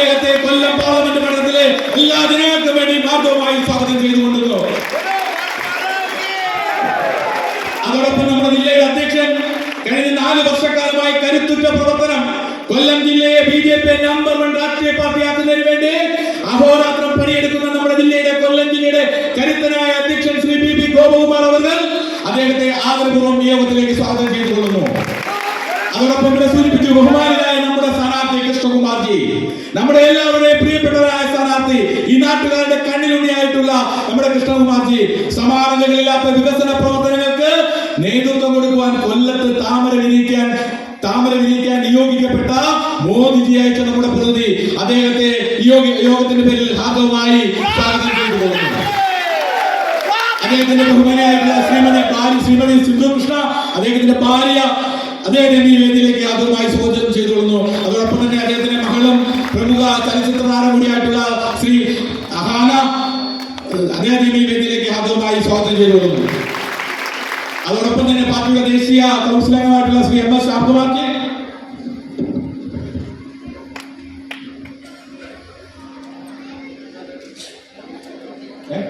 അദ്ദേഹത്തെ കൊല്ലം പാർലമെന്റ് മണ്ഡലത്തിലെ എല്ലാ ജനങ്ങൾക്കും വേണ്ടി മാർഗവുമായി സ്വാഗതം ചെയ്തുകൊണ്ടിരുന്നു. അതോടൊപ്പം നമ്മുടെ ജില്ലയുടെ അധ്യക്ഷൻ കഴിഞ്ഞ നാല് വർഷക്കാലമായി കരുത്തുറ്റ പ്രവർത്തനം കൊല്ലം ജില്ലയെ B J P number one രാഷ്ട്രീയ പാർട്ടിയാക്കുന്നതിന് വേണ്ടി അഹോരാത്രം പണിയെടുക്കുന്ന നമ്മുടെ ജില്ലയുടെ കൊല്ലം ജില്ലയുടെ കരുത്തനായ അധ്യക്ഷൻ ശ്രീ ബി പി ഗോപകുമാർ അവർ അദ്ദേഹത്തെ ആദരപൂർവം നിയോഗത്തിലേക്ക് സ്വാഗതം ചെയ്തുകൊള്ളുന്നു. അതോടൊപ്പം സൂചിപ്പിച്ചു സ്ഥാനാർത്ഥി കൃഷ്ണകുമാർജി നമ്മുടെ എല്ലാവരുടെയും പ്രിയപ്പെട്ടവരായ സ്ഥാനാർത്ഥി ഈ നാട്ടുകാരുടെ കണ്ണിലുണ്ണിയായിട്ടുള്ള നമ്മുടെ കൃഷ്ണകുമാർജി സമാനതകളില്ലാത്ത വികസന പ്രവർത്തനങ്ങൾക്ക് നേതൃത്വം കൊടുക്കുവാൻ കൊല്ലത്ത് താമര വിരിയിക്കാൻ താമര വിരിയിക്കാൻ നിയോഗിക്കപ്പെട്ട മോദിജി അയച്ച നമ്മുടെ പ്രതിനിധി. അദ്ദേഹത്തെ യോഗത്തിന്റെ പേരിൽ ഹാർദവുമായി സ്വാഗതം ചെയ്തു പോകുന്നു അദ്ദേഹത്തിന്റെ ബഹുമാനായിട്ടുള്ള ശ്രീമതി ഭാര്യ ശ്രീമതി സിന്ധു കൃഷ്ണ അദ്ദേഹത്തിന്റെ ഭാര്യ അദ്ദേഹത്തെ ഈ വേദിയിലേക്ക് ആദ്യമായി സ്വാഗതം ചെയ്തുകൊള്ളുന്നു. പ്രമുഖ ചലച്ചിത്ര താരം കൂടിയായിട്ടുള്ള ശ്രീ അഹാന അദ്ദേഹത്തെ ഈ വേദിയിലേക്ക് ആദ്യമായി സ്വാഗതം ചെയ്തുകൊള്ളുന്നു അതോടൊപ്പം തന്നെ പാർട്ടിയുടെ ദേശീയ കൗൺസിൽ അംഗമായിട്ടുള്ള ശ്രീ എം എസ് ശ്യാംകുമാർജി ഏ?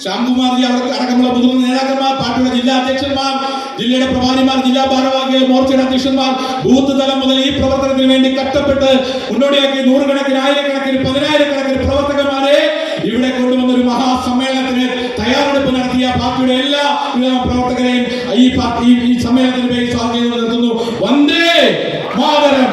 ശ്യാംകുമാർജി അവർക്ക് അടക്കമുള്ള മുതിർന്ന നേതാക്കന്മാർ പാർട്ടിയുടെ ജില്ലാ അധ്യക്ഷന്മാർ ജില്ലയുടെ പ്രഭാരിമാർ ജില്ലാ ഭാരവാഹികൾ മോർച്ചയുടെ അധ്യക്ഷന്മാർ ബൂത്ത് തലം മുതൽ ഈ പ്രവർത്തനത്തിന് വേണ്ടി കഷ്ടപ്പെട്ട് മുന്നോടിയാക്കി നൂറുകണക്കിന് ആയിരക്കണക്കിന് പതിനായിരക്കണക്കിന് പ്രവർത്തകന്മാരെ ഇവിടെ കൊണ്ടുവന്ന ഒരു മഹാസമ്മേളനത്തിന് തയ്യാറെടുപ്പ് നടത്തിയ പാർട്ടിയുടെ എല്ലാ പ്രവർത്തകരെയും ഈ പാർട്ടി ഈ- സമ്മേളനത്തിന് വേണ്ടി സ്വാഗതം നടത്തുന്നു വന്ദേ മാതരം.